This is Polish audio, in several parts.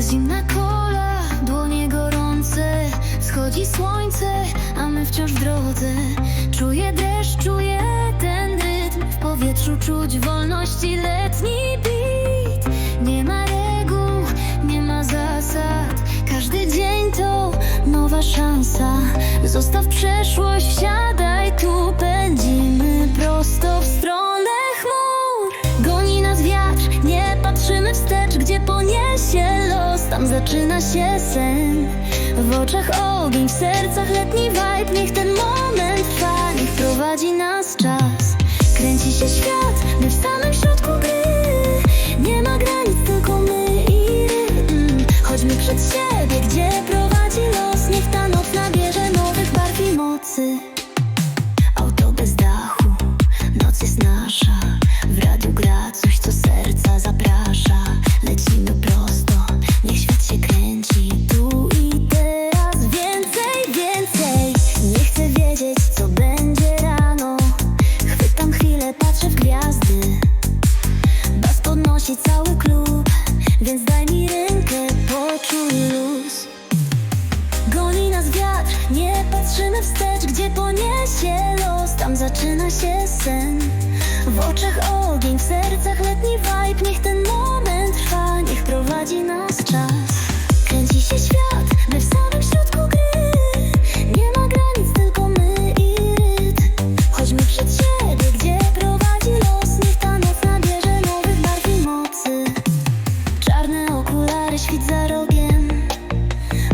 Zimna kola, dłonie gorące Wschodzi słońce, a my wciąż w drodze. Czuję deszcz, czuję ten rytm W powietrzu czuć wolności letni beat. Nie ma reguł, nie ma zasad Każdy dzień to nowa szansa. Zostaw przeszłość, wsiadaj tu Pędzimy prosto w stronę chmur. Goni nas wiatr, nie patrzymy wstecz Gdzie poniesie tam zaczyna się sen. W oczach ogień, w sercach letni vibe. Niech ten moment trwa, niech prowadzi nas czas. Kręci się świat, w Podnosi cały klub Więc daj mi rękę, poczuj luz. Goni nas wiatr, nie patrzymy wstecz Gdzie poniesie los, tam zaczyna się sen. W oczach ogień, w sercach letni vibe. Niech ten moment trwa, niech prowadzi nas świt za rogiem.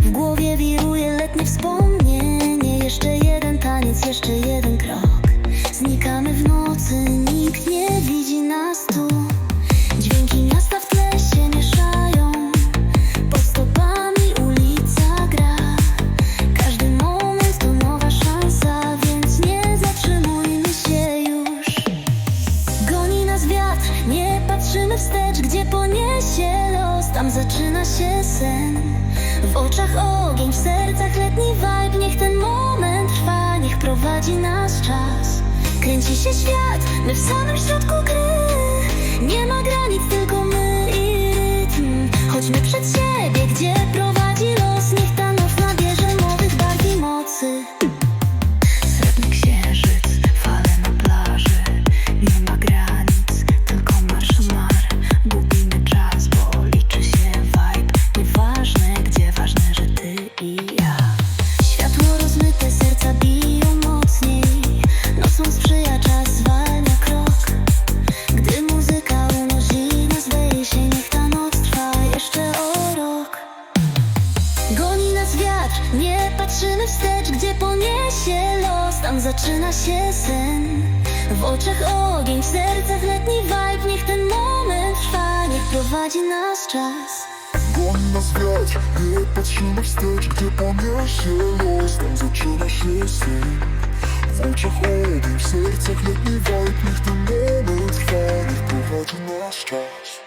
W głowie wiruje letnie wspomnienie. Jeszcze jeden taniec, jeszcze jeden Nie patrzymy wstecz Gdzie poniesie los, tam zaczyna się sen. W oczach ogień, w sercach letni vibe. Niech ten moment trwa, niech prowadzi nas czas. Kręci się świat, my w samym środku gry. Nie ma granic, tylko my i rytm. Chodźmy przed siebie, gdzie prowadzi nie patrzymy wstecz Gdzie poniesie los, tam zaczyna się sen. W oczach ogień, w sercach letni vibe. Niech ten moment trwa, niech prowadzi nas czas. Goni nas wiatr, nie patrzymy wstecz Gdzie poniesie los, tam zaczyna się sen. W oczach ogień, w sercach letni vibe. Niech ten moment trwa, niech prowadzi nas czas